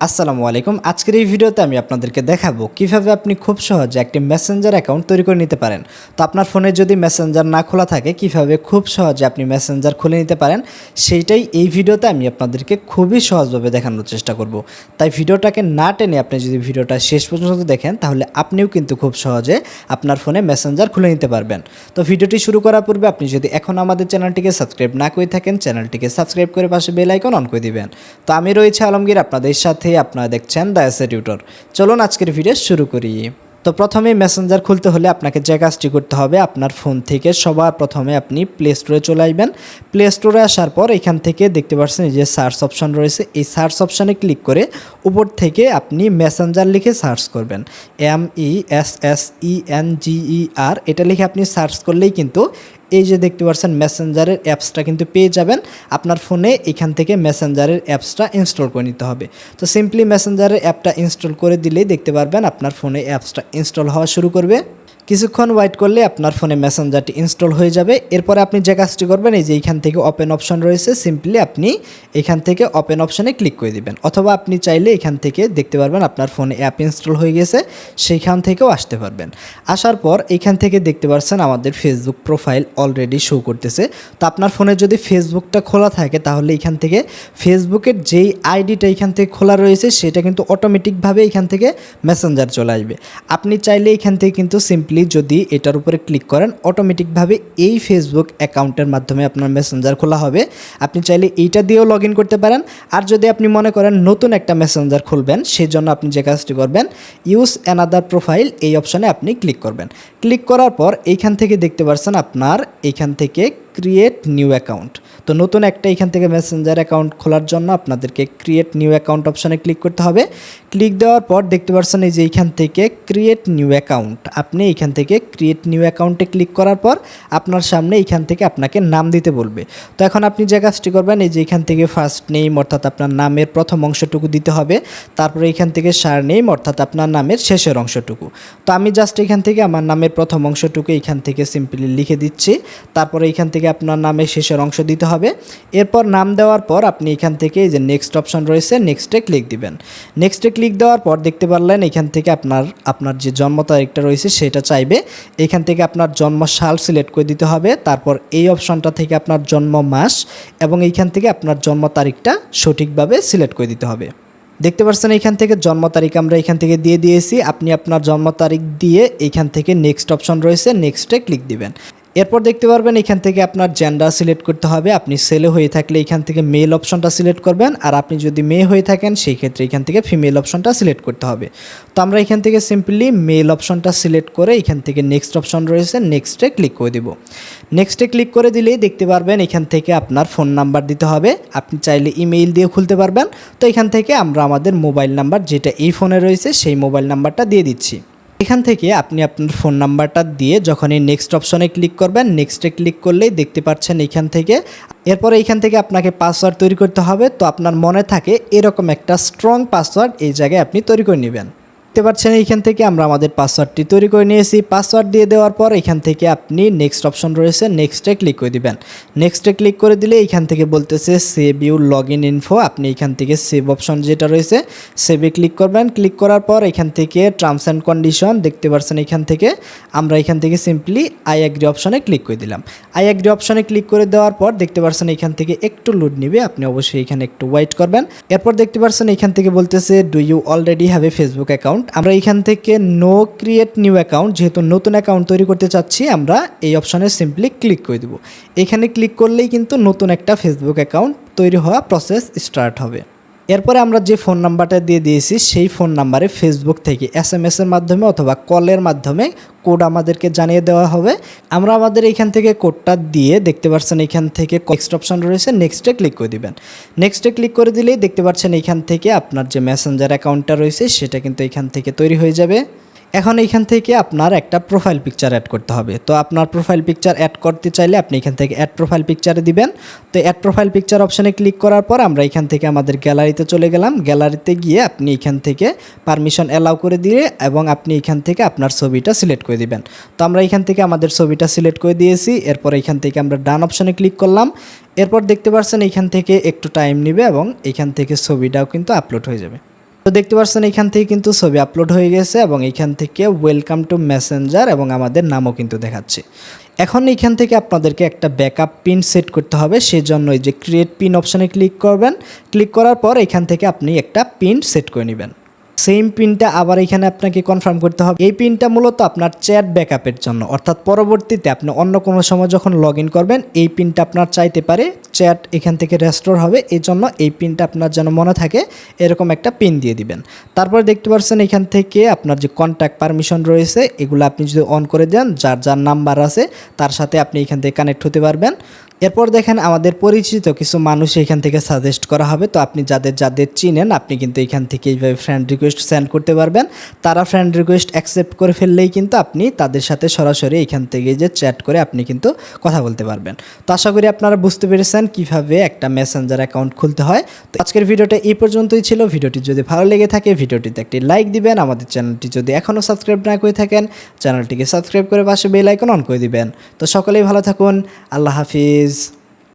আসসালামু আলাইকুম। আজকের এই ভিডিওতে আমি আপনাদেরকে দেখাবো কীভাবে আপনি খুব সহজে একটি মেসেঞ্জার অ্যাকাউন্ট তৈরি করে নিতে পারেন। তো আপনার ফোনে যদি মেসেঞ্জার না খোলা থাকে, কীভাবে খুব সহজে আপনি মেসেঞ্জার খুলে নিতে পারেন, সেইটাই এই ভিডিওতে আমি আপনাদেরকে খুবই সহজভাবে দেখানোর চেষ্টা করব। তাই ভিডিওটাকে না টেনে আপনি যদি ভিডিওটা শেষ পর্যন্ত দেখেন, তাহলে আপনিও কিন্তু খুব সহজে আপনার ফোনে মেসেঞ্জার খুলে নিতে পারবেন। তো ভিডিওটি শুরু করার পূর্বে আপনি যদি এখন আমাদের চ্যানেলটিকে সাবস্ক্রাইব না করে থাকেন, চ্যানেলটিকে সাবস্ক্রাইব করে পাশে বেল আইকন অন করে দিবেন। তো আমি রয়েছে আলমগীর, আপনাদের সাথে আপনারা দেখছেন দ্য এসে টিউটর চলুন আজকের ভিডিও শুরু করি। তো প্রথমে মেসেঞ্জার খুলতে হলে আপনাকে যে কাজটি করতে হবে, আপনার ফোন থেকে সবার প্রথমে আপনি প্লে স্টোরে চলে আসবেন। প্লে স্টোরে আসার পর এখান থেকে দেখতে পাচ্ছেন যে সার্চ অপশন রয়েছে। এই সার্চ অপশানে ক্লিক করে উপর থেকে আপনি মেসেঞ্জার লিখে সার্চ করবেন। M E S S E N G E R এটা লিখে আপনি সার্চ করলেই কিন্তু এই যে দেখতে পাচ্ছেন মেসেঞ্জারের অ্যাপসটা কিন্তু পেয়ে যাবেন। আপনার ফোনে এখান থেকে মেসেঞ্জারের অ্যাপসটা ইনস্টল করে নিতে হবে। তো সিম্পলি মেসেঞ্জারের অ্যাপটা ইনস্টল করে দিলেই দেখতে পারবেন আপনার ফোনে অ্যাপসটা ইনস্টল হওয়া শুরু করবে। কিছুক্ষণ ওয়েট করলে আপনার ফোনে মেসেঞ্জারটি ইনস্টল হয়ে যাবে। এরপরে আপনি যে কাজটি করবেন, এই যে এইখান থেকে ওপেন অপশন রয়েছে, সিম্পলি আপনি এখান থেকে ওপেন অপশনে ক্লিক করে দিবেন। অথবা আপনি চাইলে এখান থেকে দেখতে পারবেন আপনার ফোনে অ্যাপ ইনস্টল হয়ে গেছে সেইখান থেকেও আসতে পারবেন। আসার পর এখান থেকে দেখতে পাচ্ছেন আমাদের ফেসবুক প্রোফাইল অলরেডি শো করতেছে। তো আপনার ফোনে যদি ফেসবুকটা খোলা থাকে, তাহলে এখান থেকে ফেসবুকের যেই আইডিটা এখান থেকে খোলা রয়েছে, সেটা কিন্তু অটোমেটিকভাবে এখান থেকে মেসেঞ্জার চলে আসবে। আপনি চাইলে এখান থেকে কিন্তু সিম্পলি যদি এটার উপরে ক্লিক করেন অটোমেটিকভাবে এই ফেসবুক অ্যাকাউন্টের মাধ্যমে আপনার মেসেঞ্জার খোলা হবে। আপনি চাইলে এইটা দিয়েও লগ ইন করতে পারেন। আর যদি আপনি মনে করেন নতুন একটা মেসেঞ্জার খুলবেন সেই জন্য আপনি যে কাজটি করবেন ইউজ অ্যানাদার প্রোফাইল এই অপশানে আপনি ক্লিক করবেন। ক্লিক করার পর এইখান থেকে দেখতে পারছেন আপনার এইখান থেকে ক্রিয়েট নিউ অ্যাকাউন্ট তো নতুন একটা এখান থেকে মেসেঞ্জার অ্যাকাউন্ট খোলার জন্য আপনাদেরকে ক্রিয়েট নিউ অ্যাকাউন্ট অপশানে ক্লিক করতে হবে। ক্লিক দেওয়ার পর দেখতে পাচ্ছেন এই যে এইখান থেকে ক্রিয়েট নিউ অ্যাকাউন্ট আপনি এইখান থেকে ক্রিয়েট নিউ অ্যাকাউন্টে ক্লিক করার পর আপনার সামনে এইখান থেকে আপনাকে নাম দিতে বলবে। তো এখন আপনি যে কাজটি করবেন, এই যে এখান থেকে ফার্স্ট নেম অর্থাৎ আপনার নামের প্রথম অংশটুকু দিতে হবে। তারপরে এখান থেকে সার নেম অর্থাৎ আপনার নামের শেষের অংশটুকু। তো আমি জাস্ট এখান থেকে আমার নামের প্রথম অংশটুকু এখান থেকে সিম্পলি লিখে দিচ্ছি। তারপরে এখান থেকে আপনার নামের শেষের অংশ দিতে হবে। এরপর নাম দেওয়ার পর আপনি এখান থেকে এই যে নেক্সট অপশন রয়েছে নেক্সটে ক্লিক দিবেন। নেক্সটে ক্লিক দেওয়ার পর দেখতে পারলেন এখান থেকে আপনার আপনার যে জন্ম তারিখটা রয়েছে সেটা চাইবে। এখান থেকে আপনার জন্ম সাল সিলেক্ট করে দিতে হবে। তারপর এই অপশনটা থেকে আপনার জন্ম মাস এবং এইখান থেকে আপনার জন্ম তারিখটা সঠিকভাবে সিলেক্ট করে দিতে হবে। দেখতে পাচ্ছেন এখান থেকে জন্ম তারিখ আমরা এখান থেকে দিয়ে দিয়েছি। আপনি আপনার জন্ম তারিখ দিয়ে এইখান থেকে নেক্সট অপশন রয়েছে নেক্সটে ক্লিক দিবেন। এরপর দেখতে পারবেন এখান থেকে আপনার জেন্ডার সিলেক্ট করতে হবে। আপনি ছেলে হয়ে থাকলে এখান থেকে মেল অপশনটা সিলেক্ট করবেন। আর আপনি যদি মেয়ে হয়ে থাকেন, সেই ক্ষেত্রে এখান থেকে ফিমেল অপশনটা সিলেক্ট করতে হবে। তো আমরা এখান থেকে সিম্পলি মেল অপশনটা সিলেক্ট করে এখান থেকে নেক্সট অপশন রয়েছে। নেক্সটে ক্লিক করে দিব। নেক্সটে ক্লিক করে দিলেই দেখতে পারবেন এখান থেকে আপনার ফোন নাম্বার দিতে হবে। আপনি চাইলে ইমেইল দিয়ে খুলতে পারবেন। তো এখান থেকে আমরা আমাদের মোবাইল নাম্বার যেটা এই ফোনে রয়েছে, সেই মোবাইল নাম্বারটা দিয়ে দিচ্ছি। এখান থেকে আপনি আপনার ফোন নাম্বারটা দিয়ে যখন এই নেক্সট অপশনে ক্লিক করবেন নেক্সটে ক্লিক করলেই দেখতে পাচ্ছেন এখান থেকে। এরপরে এখান থেকে আপনাকে পাসওয়ার্ড তৈরি করতে হবে। তো আপনার মনে থাকে এরকম একটা স্ট্রং পাসওয়ার্ড এই জায়গায় আপনি তৈরি করে নেবেন। দেখতে পাচ্ছেন, এইখান থেকে আমরা আমাদের পাসওয়ার্ডটি তৈরি করে নিয়েছি। পাসওয়ার্ড দিয়ে দেওয়ার পর এখান থেকে আপনি নেক্সট অপশন রয়েছে নেক্সটে ক্লিক করে দিবেন। নেক্সটে ক্লিক করে দিলে এইখান থেকে বলতেছে save you log in info আপনি এখান থেকে সেভ অপশন যেটা রয়েছে সেভে ক্লিক করবেন। ক্লিক করার পর এখান থেকে টার্মস অ্যান্ড কন্ডিশন দেখতে পাচ্ছেন এখান থেকে। আমরা এখান থেকে সিম্পলি আই অ্যাগ্রি অপশনে ক্লিক করে দিলাম। আই অ্যাগ্রি অপশনে ক্লিক করে দেওয়ার পর দেখতে পাচ্ছেন এখান থেকে একটু লোড নিবে। আপনি অবশ্যই এখানে একটু ওয়েট করবেন। এরপর দেখতে পাচ্ছেন এখান থেকে বলতেছে do you already have a Facebook account আমরা এখান থেকে নো ক্রিয়েট নিউ অ্যাকাউন্ট যেহেতু নতুন অ্যাকাউন্ট তৈরি করতে চাচ্ছি, আমরা এই অপশানে সিম্পলি ক্লিক করে দেবো। এখানে ক্লিক করলেই কিন্তু নতুন একটা ফেসবুক অ্যাকাউন্ট তৈরি হওয়া প্রসেস স্টার্ট হবে। এরপরে আমরা যে ফোন নাম্বারটা দিয়ে দিয়েছি, সেই ফোন নাম্বারে ফেসবুক থেকে এস এম এসের মাধ্যমে অথবা কলের মাধ্যমে কোড আমাদেরকে জানিয়ে দেওয়া হবে। আমরা আমাদের এখান থেকে কোডটা দিয়ে দেখতে পাচ্ছেন এখান থেকে নেক্সট অপশন রয়েছে নেক্সটে ক্লিক করে দিবেন। নেক্সটে ক্লিক করে দিলেই দেখতে পাচ্ছেন এখান থেকে আপনার যে মেসেঞ্জার অ্যাকাউন্টটা রয়েছে, সেটা কিন্তু এখান থেকে তৈরি হয়ে যাবে। এখন এইখান থেকে আপনার একটা প্রোফাইল পিকচার অ্যাড করতে হবে। তো আপনার প্রোফাইল পিকচার অ্যাড করতে চাইলে আপনি এখান থেকে অ্যাড প্রোফাইল পিকচারে দিবেন। তো অ্যাড প্রোফাইল পিকচার অপশানে ক্লিক করার পর আমরা এখান থেকে আমাদের গ্যালারিতে চলে গেলাম। গ্যালারিতে গিয়ে আপনি এখান থেকে পারমিশন অ্যালাউ করে দিয়ে এবং আপনি এখান থেকে আপনার ছবিটা সিলেক্ট করে দিবেন। তো আমরা এখান থেকে আমাদের ছবিটা সিলেক্ট করে দিয়েছি। এরপর এখান থেকে আমরা ডান অপশানে ক্লিক করলাম। এরপর দেখতে পাচ্ছেন এখান থেকে একটু টাইম নেবে এবং এখান থেকে ছবিটাও কিন্তু আপলোড হয়ে যাবে। তো দেখতে পাচ্ছেন এখান থেকে কিন্তু ছবি আপলোড হয়ে গেছে এবং এখান থেকে ওয়েলকাম টু মেসেঞ্জার এবং আমাদের নামও কিন্তু দেখাচ্ছে। এখন এখান থেকে আপনাদেরকে একটা ব্যাকআপ পিন সেট করতে হবে, সেজন্য এই যে ক্রিয়েট পিন অপশানে ক্লিক করবেন। ক্লিক করার পর এখান থেকে আপনি একটা পিন সেট করে নেবেন। সেম পিনটা আবার এখানে আপনাকে কনফার্ম করতে হবে। এই পিনটা মূলত আপনার চ্যাট ব্যাকআপের জন্য। অর্থাৎ পরবর্তীতে আপনি অন্য কোনো সময় যখন লগ করবেন, এই পিনটা আপনার চাইতে পারে চ্যাট এখান থেকে রেস্টোর হবে এই জন্য এই পিনটা আপনার যেন মনে থাকে, এরকম একটা পিন দিয়ে দিবেন। তারপর দেখতে পাচ্ছেন এখান থেকে আপনার যে কন্ট্যাক্ট পারমিশন রয়েছে, এগুলো আপনি যদি অন করে দেন, যার যার নাম্বার আছে, তার সাথে আপনি এখান থেকে কানেক্ট হতে পারবেন। এরপর দেখেন আমাদের পরিচিত কিছু মানুষ এখান থেকে সাজেস্ট করা হবে। তো আপনি যাদের যাদের চিনেন, আপনি কিন্তু এখান থেকে এইভাবে ফ্রেন্ড রিকোয়েস্ট সেন্ড করতে পারবেন। তারা ফ্রেন্ড রিকোয়েস্ট অ্যাকসেপ্ট করে ফেললেই কিন্তু আপনি তাদের সাথে সরাসরি এখান থেকে যে চ্যাট করে আপনি কিন্তু কথা বলতে পারবেন। তো আশা করি আপনারা বুঝতে পেরেছেন কীভাবে একটা মেসেঞ্জার অ্যাকাউন্ট খুলতে হয়। তো আজকের ভিডিওটা এই পর্যন্তই ছিল। ভিডিওটি যদি ভালো লেগে থাকে, ভিডিওটিতে একটি লাইক দিবেন। আমাদের চ্যানেলটি যদি এখনও সাবস্ক্রাইব না করে থাকেন, চ্যানেলটিকে সাবস্ক্রাইব করে পাশে বেল আইকন অন করে দিবেন। তো সকলেই ভালো থাকুন। আল্লাহ হাফিজ। is